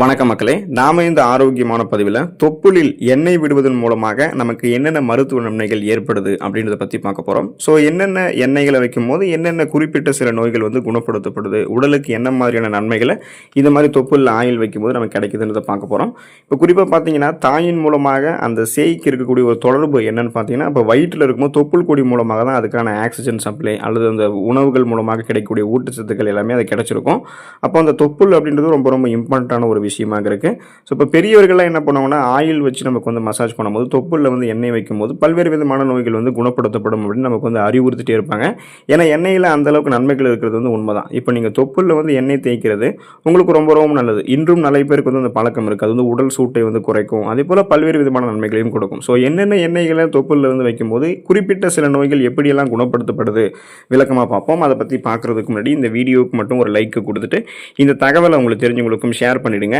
வணக்கம் மக்களே. நாம இந்த ஆரோக்கியமான பதிவில் தொப்புளில் எண்ணெய் விடுவதன் மூலமாக நமக்கு என்னென்ன மருத்துவ நன்மைகள் ஏற்படுது அப்படின்றத பற்றி பார்க்க போகிறோம் ஸோ என்னென்ன எண்ணெய்களை வைக்கும் போது என்னென்ன குறிப்பிட்ட சில நோய்கள் வந்து குணப்படுத்தப்படுது உடலுக்கு என்ன மாதிரியான நன்மைகளை இந்த மாதிரி தொப்புளில் ஆயில் வைக்கும்போது நமக்கு கிடைக்குதுன்றதை பார்க்க போகிறோம் இப்போ குறிப்பாக பார்த்தீங்கன்னா தாயின் மூலமாக அந்த சேய்க்கு இருக்கக்கூடிய ஒரு தொடர்பு என்னென்னு பார்த்தீங்கன்னா இப்போ வயிற்றில் இருக்கும்போது தொப்புள் கொடி மூலமாக தான் அதுக்கான ஆக்சிஜன் சப்ளை அல்லது அந்த உணவுகள் மூலமாக கிடைக்கக்கூடிய ஊட்டச்சத்துக்கள் எல்லாமே அது கிடைச்சிருக்கும். அப்போ அந்த தொப்புள் அப்படின்றது ரொம்ப ரொம்ப இம்பார்ட்டண்ட்டான ஒரு விஷயமாக இருக்குது ஸோ இப்போ பெரியவர்கள்லாம் என்ன பண்ணுவாங்கன்னா ஆயில் வச்சு நமக்கு வந்து மசாஜ் பண்ணும்போது தொப்புளில் வந்து எண்ணெய் வைக்கும்போது பல்வேறு விதமான நோய்கள் வந்து குணப்படுத்தப்படும் அப்படின்னு நமக்கு வந்து அறிவுறுத்திட்டே இருப்பாங்க. ஏன்னா எண்ணெயில் அந்தளவுக்கு நன்மைகள் இருக்கிறது வந்து உண்மை தான் இப்போ நீங்கள் தொப்புளில் வந்து எண்ணெய் தேய்க்கிறது உங்களுக்கு ரொம்ப ரொம்ப நல்லது. இன்றும் நிறைய பேருக்கு வந்து அந்த பழக்கம் இருக்குது அது வந்து உடல் சூட்டை வந்து குறைக்கும். அதே போல் பல்வேறு விதமான நன்மைகளையும் கொடுக்கும். ஸோ என்னென்ன எண்ணெய்களை தொப்புளில் வந்து வைக்கும்போது குறிப்பிட்ட சில நோய்கள் எப்படியெல்லாம் குணப்படுத்தப்படுது விளக்கமாக பார்ப்போம். அதை பற்றி பார்க்குறதுக்கு முன்னாடி இந்த வீடியோவுக்கு மட்டும் ஒரு லைக்கு கொடுத்துட்டு இந்த தகவலை உங்களுக்கு தெரிஞ்சவங்களுக்கும் ஷேர் பண்ணிவிடுங்க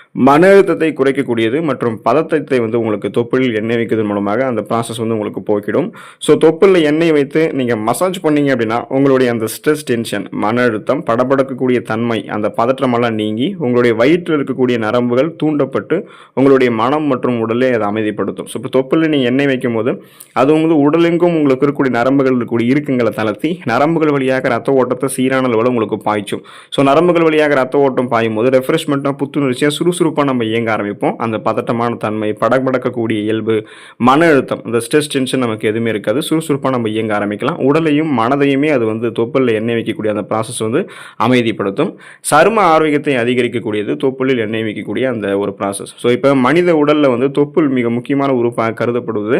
மன அழுத்தத்தை குறைக்கக்கூடியது மற்றும் பதத்தத்தை வந்து உங்களுக்கு தொப்பிலில் எண்ணெய் வைக்கிறது மூலமாக அந்த ப்ராசஸ் வந்து உங்களுக்கு போக்கிடும். ஸோ தொப்பில் எண்ணெய் வைத்து நீங்கள் மசாஜ் பண்ணீங்க அப்படின்னா உங்களுடைய அந்த ஸ்ட்ரெஸ் டென்ஷன் மன அழுத்தம் படபடக்கக்கூடிய தன்மை அந்த பதற்றமெல்லாம் நீங்கி உங்களுடைய வயிற்றில் இருக்கக்கூடிய நரம்புகள் தூண்டப்பட்டு உங்களுடைய மனம் மற்றும் உடலை அதை அமைதிப்படுத்தும். ஸோ இப்போ தொப்பில் நீங்கள் எண்ணெய் வைக்கும் போது அது வந்து உடலெங்கும் உங்களுக்கு இருக்கக்கூடிய நரம்புகள் இருக்கக்கூடிய இருக்குங்களை தளர்த்தி நரம்புகள் வழியாக ரத்த ஓட்டத்தை சீரான அளவில் உங்களுக்கு பாய்ச்சும். ஸோ நரம்புகள் வழியாக ரத்த ஓட்டம் பாயும் போது ரெஃப்ரெஷ்மெண்ட்டாக புத்துணர்ச்சியாக சுறுசுறுப்பாக நம்ம இயங்க ஆரம்பிப்போம். அந்த பதட்டமான தன்மை படபடக்கக்கூடிய இயல்பு மன அழுத்தம் அந்த ஸ்ட்ரெஸ் டென்ஷன் நமக்கு எதுவுமே இருக்காது. சுறுசுறுப்பாக நம்ம இயங்க ஆரம்பிக்கலாம். உடலையும் மனதையுமே அது வந்து தொப்பலில் எண்ணெய் வைக்கக்கூடிய அந்த ப்ராசஸ் வந்து அமைதிப்படுத்தும். சரும ஆரோக்கியத்தை அதிகரிக்கக்கூடியது தொப்புளில் எண்ணெய் வைக்கக்கூடிய அந்த ஒரு ப்ராசஸ் ஸோ இப்போ மனித உடலில் வந்து தொப்புள் மிக முக்கியமான உறுப்பாக கருதப்படுவது.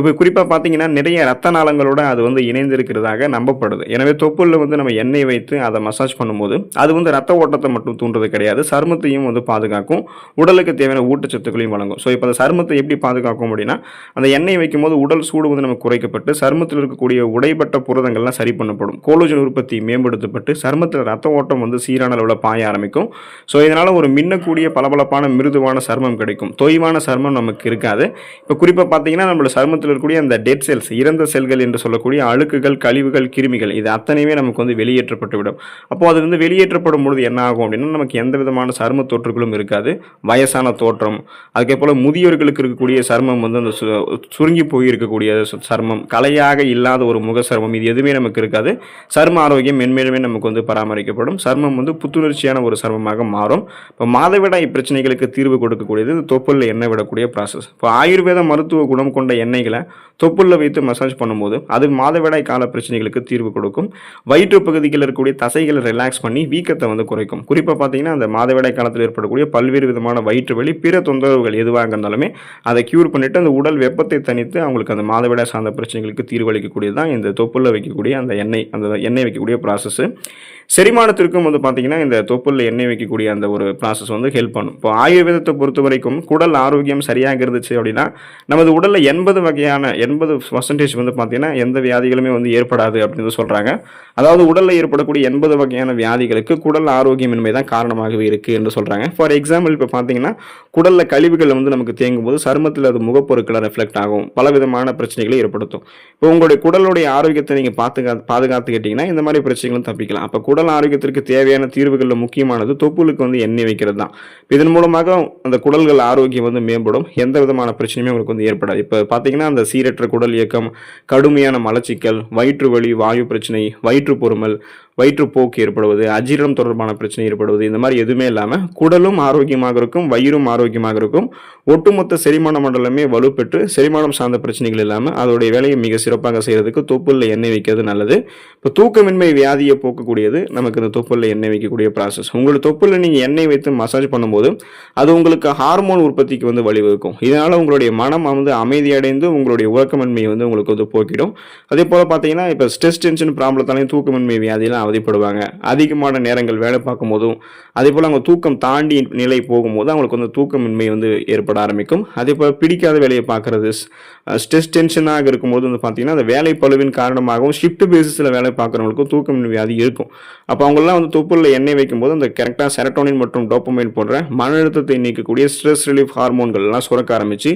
இப்போ குறிப்பாக பார்த்தீங்கன்னா நிறைய ரத்த நாளங்களோட அது வந்து இணைந்திருக்கிறதாக நம்பப்படுது. எனவே தொப்புளில் வந்து நம்ம எண்ணெய் வைத்து அதை மசாஜ் பண்ணும்போது அது வந்து ரத்த ஓட்டத்தை மட்டும் தூண்டுறது கிடையாது. சருமத்தையும் வந்து பாதுகாக்கும். உடலுக்கு தேவையான ஊட்டச்சத்துக்களையும் வழங்கும். ஸோ இப்போ அந்த சருமத்தை எப்படி பாதுகாக்கும் அப்படின்னா அந்த எண்ணெய் வைக்கும்போது உடல் சூடு வந்து நமக்கு குறைக்கப்பட்டு சருமத்தில் இருக்கக்கூடிய உடைப்பட்ட புரதங்கள்லாம் சரி பண்ணப்படும். கோலோஜன் உற்பத்தி மேம்படுத்தப்பட்டு சருமத்தில் ரத்த ஓட்டம் வந்து சீரான அளவில் பாய ஆரம்பிக்கும். ஸோ இதனால் ஒரு மின்னக்கூடிய பளபளப்பான மிருதுவான சருமம் கிடைக்கும். தொய்வான சருமம் நமக்கு இருக்காது. இப்போ குறிப்பாக பார்த்தீங்கன்னா நம்மளோட சருமத்தில் இருக்கக்கூடிய அந்த டெட் செல்ஸ் இறந்த செல்கள் என்று சொல்லக்கூடிய அழுக்குகள் கழிவுகள் கிருமிகள் இது அத்தனையுமே நமக்கு வந்து வெளியேற்றப்பட்டு விடும் அப்போது அது வந்து வெளியேற்றப்படும் பொழுது என்ன ஆகும் அப்படின்னா நமக்கு எந்த விதமான சரும தொற்றுகளும் இருக்காது. வயசான தோற்றம். அதே போல் முதியோர்களுக்கு இருக்கக்கூடிய சர்மம் வந்து அந்த சு- சுருங்கி போய் இருக்கக்கூடிய கலையாக இல்லாத ஒரு முக சர்மம் இது எதுவுமே நமக்கு இருக்காது. சர்ம ஆரோக்கியம் மென்மேலுமே நமக்கு வந்து பராமரிக்கப்படும். சர்மம் வந்து புத்துணர்ச்சியான ஒரு சர்மமாக மாறும். இப்போ மாதவிடாய் பிரச்சனைகளுக்கு தீர்வு கொடுக்கக்கூடியது இந்த தொப்புளில் எண்ணெய் விடக்கூடிய ப்ராசஸ் இப்போ ஆயுர்வேத மருத்துவ குணம் கொண்ட எண்ணெய்களை தொப்புளில் வைத்து மசாஜ் பண்ணும்போது அது மாதவிடாய் கால பிரச்சனைகளுக்கு தீர்வு கொடுக்கும். வயிற்று பகுதிகளில் இருக்கக்கூடிய தசைகளை ரிலாக்ஸ் பண்ணி வீக்கத்தை வந்து குறைக்கும். குறிப்பாக பார்த்தீங்கன்னா அந்த மாதவிடாய் காலத்தில் ஏற்படக்கூடிய பல்வேறு விதமான வயிற்று வலி பிற தொந்தரவுகள் எதுவாக இருந்தாலுமே அதை க்யூர் பண்ணிட்டு அந்த உடல் வெப்பத்தை தனித்து அவங்களுக்கு அந்த மாதவிடாய் சார்ந்த பிரச்சனைகளுக்கு தீர்வளிக்கக்கூடியது தான் இந்த தொப்புளில் வைக்கக்கூடிய அந்த எண்ணெய் அந்த எண்ணெய் வைக்கக்கூடிய ப்ராசஸ் செரிமானத்திற்கும் வந்து பார்த்தீங்கன்னா இந்த தொப்புளில் எண்ணெய் வைக்கக்கூடிய அந்த ஒரு ப்ராசஸ் வந்து ஹெல்ப் பண்ணும். இப்போ ஆயுர்வேதத்தை பொறுத்த வரைக்கும் குடல் ஆரோக்கியம் சரியாக இருந்துச்சு அப்படின்னா நமது உடலில் எண்பது வகையான எண்பது பர்சன்டேஜ் வந்து பார்த்தீங்கன்னா எந்த வியாதிகளுமே வந்து ஏற்படாது அப்படின்னு சொல்கிறாங்க அதாவது உடலில் ஏற்படக்கூடிய எண்பது வகையான வியாதிகளுக்கு குடல் ஆரோக்கியமின்மை தான் காரணமாகவே இருக்குது என்று சொல்கிறாங்க ஃபார் எக்ஸாம்பிள் இப்போ பார்த்தீங்கன்னா குடலில் கழிவுகள் வந்து நமக்கு தேங்கும் போது சருமத்தில் அது முகப்பொருட்களை ரிஃப்ளெக்ட் ஆகும். பல விதமான பிரச்சனைகளை ஏற்படுத்தும். இப்போ உங்களுடைய குடலுடைய ஆரோக்கியத்தை நீங்கள் பாதுகா பாதுகாத்துக்கிட்டிங்கன்னா இந்த மாதிரி பிரச்சனைகளும் தப்பிக்கலாம். அப்போ குடல் ஆரோக்கியத்திற்கு தேவையான தீர்வுகளில் முக்கியமானது தொப்புளுக்கு வந்து எண்ணெய் வைக்கிறது தான் இதன் மூலமாக அந்த குடல்கள் ஆரோக்கியம் வந்து மேம்படும். எந்த விதமான பிரச்சனையுமே உங்களுக்கு வந்து ஏற்படாது. இப்போ பார்த்தீங்கன்னா அந்த சீரற்ற குடல் இயக்கம் கடுமையான மலச்சிக்கல் வயிற்று வலி வாயு பிரச்சனை வயிற்று பொறுமல் வயிற்றுப்போக்கு ஏற்படுவது அஜீரணம் தொடர்பான பிரச்சனை ஏற்படுவது இந்த மாதிரி எதுவுமே இல்லாமல் குடலும் ஆரோக்கியமாக இருக்கும் வயிறும் ஆரோக்கியமாக இருக்கும். ஒட்டுமொத்த செரிமான மண்டலமே வலுப்பெற்று செரிமானம் சார்ந்த பிரச்சனைகள் இல்லாமல் அதோடைய வேலையை மிக சிறப்பாக செய்கிறதுக்கு தொப்புளில் எண்ணெய் வைக்கிறது நல்லது. இப்போ தூக்கமின்மை வியாதியை போக்கக்கூடியது நமக்கு இந்த தொப்புளில் எண்ணெய் வைக்கக்கூடிய ப்ராசஸ் உங்களோட தொப்புளில் நீங்கள் எண்ணெய் வைத்து மசாஜ் பண்ணும்போது அது உங்களுக்கு ஹார்மோன் உற்பத்திக்கு வந்து வழிவகுக்கும். இதனால் உங்களுடைய மனம் வந்து அமைதியடைந்து உங்களுடைய உறக்கமின்மையை வந்து உங்களுக்கு வந்து போக்கிடும். அதே போல் பார்த்தீங்கன்னா இப்போ ஸ்ட்ரெஸ் டென்ஷன் ப்ராப்ளத்தாலையும் தூக்கமின்மை வியாதியெல்லாம் அவதிப்படுவாங்க. அதிகமான நேரங்கள் வேலை பார்க்கும்போதும் அதே போல் அவங்க தூக்கம் தாண்டி நிலை போகும்போது அவங்களுக்கு வந்து தூக்கமின்மை வந்து ஏற்பட ஆரம்பிக்கும். அதே போல் பிடிக்காத வேலையை பார்க்குறது ஸ்ட்ரெஸ் டென்ஷனாக இருக்கும்போது வந்து பார்த்திங்கன்னா அந்த வேலை பழுவின் காரணமாகவும் ஷிஃப்ட் பேசிஸில் வேலை பார்க்குறவங்களுக்கும் தூக்கமின்மை அது இருக்கும். அப்போ அவங்கெல்லாம் வந்து தொப்புளில் எண்ணெய் வைக்கும்போது அந்த கரெக்டாக செரட்டோனின் மற்றும் டோப்பமைன் போன்ற மன அழுத்தத்தை நீக்கக்கூடிய ஸ்ட்ரெஸ் ரிலீஃப் ஹார்மோன்கள்லாம் சுரக்க ஆரம்பித்து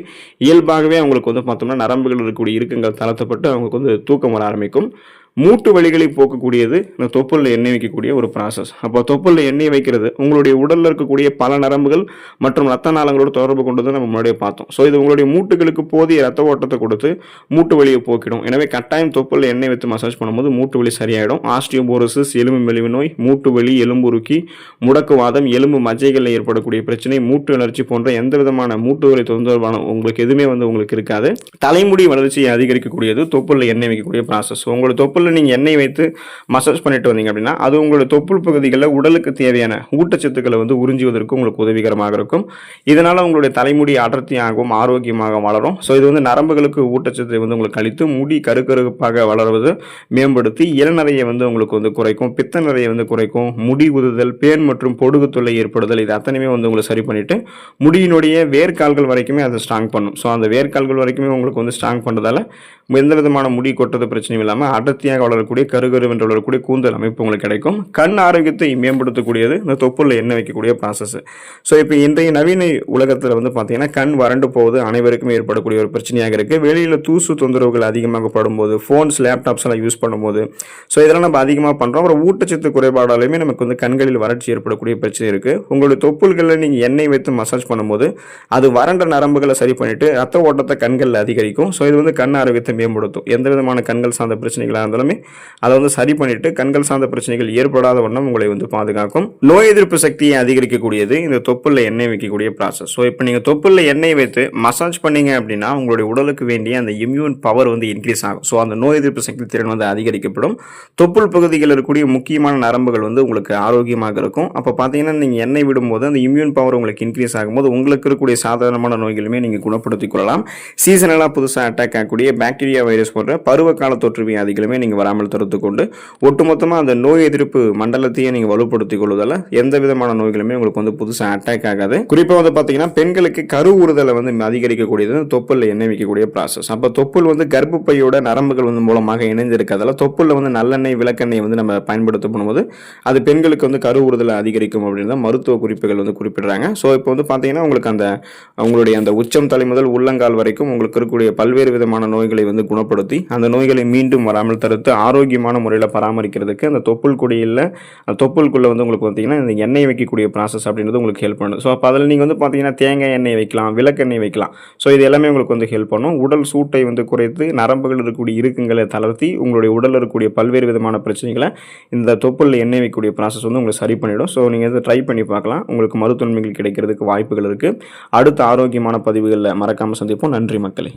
இயல்பாகவே அவங்களுக்கு வந்து பார்த்தோம்னா நரம்புகள் இருக்கக்கூடிய இறுக்கங்கள் தளர்த்தப்பட்டு அவங்களுக்கு வந்து தூக்கம் வர ஆரம்பிக்கும். மூட்டு வலிகளை போக்கக்கூடியது இந்த தொப்புளில் எண்ணெய் வைக்கக்கூடிய ஒரு ப்ராசஸ் அப்போ தொப்புளில் எண்ணெய் வைக்கிறது உங்களுடைய உடலில் இருக்கக்கூடிய பல நரம்புகள் மற்றும் ரத்த நாளங்களோட தொடர்பு கொண்டது நம்ம முன்னாடியே பார்த்தோம். ஸோ இது உங்களுடைய மூட்டுகளுக்கு போதிய ரத்த ஓட்டத்தை கொடுத்து மூட்டு வலியை போக்கிடும். எனவே கட்டாயம் தொப்புளில் எண்ணெய் வைத்து மசாஜ் பண்ணும்போது மூட்டு வலி சரியாயிடும். ஆஸ்டியோபோரோசிஸ் எலும்பு மெலிவு நோய் மூட்டு வலி எலும்புருக்கி முடக்குவாதம் எலும்பு மஜைகளில் ஏற்படக்கூடிய பிரச்சனை மூட்டு வளர்ச்சி போன்ற எந்த விதமான மூட்டு வலி தொந்தரவான உங்களுக்கு எதுவுமே வந்து உங்களுக்கு இருக்காது. தலைமுடி வளர்ச்சியை அதிகரிக்கக்கூடியது தொப்புளில் எண்ணெய் வைக்கக்கூடிய ப்ராசஸ் உங்களோட தொப்புளில் நீங்கள் எண்ணெய் வைத்து மசாஜ் பண்ணிட்டு வந்தீங்க அப்படின்னா அது உங்களோட தொப்புள் பகுதிகளில் உடலுக்கு தேவையான ஊட்டச்சத்துக்களை வந்து உறிஞ்சுவதற்கு உங்களுக்கு உதவிகரமாக இருக்கும். இதனால் உங்களுடைய தலைமுடி அடர்த்தியாகவும் ஆரோக்கியமாக வளரும். ஸோ இது வந்து நரம்புகளுக்கு ஊட்டச்சத்தை வந்து உங்களுக்கு அளித்து முடி கருக்கருப்பாக வளர்வது மேம்படுத்தி இளநரையை வந்து உங்களுக்கு வந்து குறைக்கும் பித்த நிறையை வந்து குறைக்கும் முடி உதுதல் பேன் மற்றும் பொடுகு தொல்லை ஏற்படுதல் இது அத்தனையுமே வந்து உங்களை சரி பண்ணிட்டு முடியினுடைய வேர்க்கால்கள் வரைக்குமே அதை ஸ்ட்ராங் பண்ணும். ஸோ அந்த வேர்க்கால்கள் வரைக்குமே உங்களுக்கு வந்து ஸ்ட்ராங் பண்ணுறதால எந்த விதமான முடி கொட்டது பிரச்சனையும் இல்லாமல் அடர்த்தியாக வளரக்கூடிய கருகருவென்று வளரக்கூடிய கூந்தல் அமைப்பு உங்களுக்கு கிடைக்கும். கண் ஆரோக்கியத்தை மேம்படுத்தக்கூடியது. இந்த தொப்புளில் எண்ணெய் வைக்கக்கூடிய ப்ராசஸ் ஸோ இப்போ இன்றைய நவீன உலகத்தில் வந்து பார்த்தீங்கன்னா கண் வறண்டு போவது அனைவருக்கும் ஏற்படக்கூடிய ஒரு பிரச்சனையாக இருக்குது வெளியில் தூசு தொந்தரவுகள் அதிகமாக படும்போது ஃபோன்ஸ் லேப்டாப்ஸ் எல்லாம் யூஸ் பண்ணும்போது ஸோ இதெல்லாம் நம்ம அதிகமாக பண்ணுறோம் அப்புறம் ஊட்டச்சத்து குறைபாடாலுமே நமக்கு வந்து கண்களில் வறட்சி ஏற்படக்கூடிய பிரச்சனை இருக்குது உங்களுடைய தொப்புள்களில் நீங்கள் எண்ணெய் வைத்து மசாஜ் பண்ணும்போது அது வறண்ட நரம்புகளை சரி பண்ணிட்டு ரத்த ஓட்டத்தை கண்களில் அதிகரிக்கும். ஸோ இது வந்து கண் ஆரோக்கியத்தை மேம்படுத்தும். எந்த விதமான கண்கள் சார்ந்த பிரச்சனைகளாக இருந்தாலும் அதை வந்து சரி பண்ணிட்டு கண்கள் சார்ந்த பிரச்சனைகள் ஏற்படாத வண்ணம் உங்களை வந்து பாதுகாக்கும். நோய் எதிர்ப்பு சக்தியை அதிகரிக்கக்கூடியது இந்த தொப்புளில் எண்ணெய் வைக்கக்கூடிய ப்ராசஸ் ஸோ இப்போ நீங்கள் தொப்புளில் எண்ணெய் வைத்து மசாஜ் பண்ணீங்க அப்படின்னா உங்களுடைய உடலுக்கு வேண்டிய அந்த இம்யூன் பவர் வந்து இன்க்ரீஸ் ஆகும். ஸோ அந்த நோய் எதிர்ப்பு சக்தி திறன் வந்து அதிகரிக்கப்படும். தொப்புள் பகுதிகளில் இருக்கக்கூடிய முக்கியமான நரம்புகள் வந்து உங்களுக்கு ஆரோக்கியமாக இருக்கும். அப்போ பார்த்தீங்கன்னா நீங்கள் எண்ணெய் விடும்போது அந்த இம்யூன் பவர் உங்களுக்கு இன்க்ரீஸ் ஆகும்போது உங்களுக்கு இருக்கக்கூடிய சாதாரணமான நோய்களுமே நீங்கள் குணப்படுத்திக் கொள்ளலாம். சீசனலாக புதுசாக அட்டாக் ஆகக்கூடிய பாக்டீரியா வைரஸ் போன்ற பருவ கால தொற்று வியாதிகளுமே நீங்கள் வராமல் தடுத்து கொண்டு ஒட்டுமொத்தமாக அந்த நோய் எதிர்ப்பு மண்டலத்தையே நீங்கள் வலுப்படுத்திக் கொள்வதால் எந்த விதமான நோய்களுமே உங்களுக்கு வந்து புதுசாக அட்டாக் ஆகாது. குறிப்பாக வந்து பார்த்தீங்கன்னா பெண்களுக்கு கரு உறுதலை வந்து அதிகரிக்கக்கூடியது தொப்புளில் எண்ணெய் வைக்கக்கூடிய ப்ராசஸ் அப்போ தொப்புள் வந்து கர்ப்பப்பையோட நரம்புகள் வந்து மூலமாக இணைந்திருக்கிறதால தொப்புளில் வந்து நல்லெண்ணெய் விளக்கெண்ணெய் வந்து நம்ம பயன்படுத்த போகும்போது அது பெண்களுக்கு வந்து கரு உறுதலை அதிகரிக்கும் அப்படின்னு தான் மருத்துவ குறிப்புகள் வந்து குறிப்பிடுறாங்க. ஸோ இப்போ வந்து பார்த்தீங்கன்னா உங்களுக்கு அந்த உங்களுடைய அந்த உச்சம் தலை முதல் உள்ளங்கால் வரைக்கும் உங்களுக்கு இருக்கக்கூடிய பல்வேறு விதமான நோய்களை வந்து குணப்படுத்தி அந்த நோய்களை மீண்டும் வராமல் தடுத்து ஆரோக்கியமான முறையில் பராமரிக்கிறதுக்கு அந்த தொப்புள் குடியில் அந்த தொப்புள்குள்ளே வந்து உங்களுக்கு பார்த்தீங்கன்னா இந்த எண்ணெய் வைக்கக்கூடிய ப்ராசஸ் அப்படின்றது உங்களுக்கு ஹெல்ப் பண்ணுது ஸோ அப்போ அதில் நீங்கள் வந்து பார்த்தீங்கன்னா தேங்காய் எண்ணெய் வைக்கலாம் விளக்கெண்ணெய் வைக்கலாம். ஸோ இது எல்லாமே உங்களுக்கு வந்து ஹெல்ப் பண்ணும். உடல் சூட்டை வந்து குறைத்து நரம்புகள் இருக்கக்கூடிய இருக்குங்களை தளர்த்தி உங்களுடைய உடலில் இருக்கக்கூடிய பல்வேறு விதமான பிரச்சனைகளை இந்த தொப்புளில் எண்ணெய் வைக்கக்கூடிய ப்ராசஸ் வந்து உங்களுக்கு சரி பண்ணிவிடும் ஸோ நீங்கள் இதை ட்ரை பண்ணி பார்க்கலாம். உங்களுக்கு மருத்துவன்மைகள் கிடைக்கிறதுக்கு வாய்ப்புகள் இருக்குது அடுத்த ஆரோக்கியமான பதிவுகளில் மறக்காமல் சந்திப்போம். நன்றி மக்களே.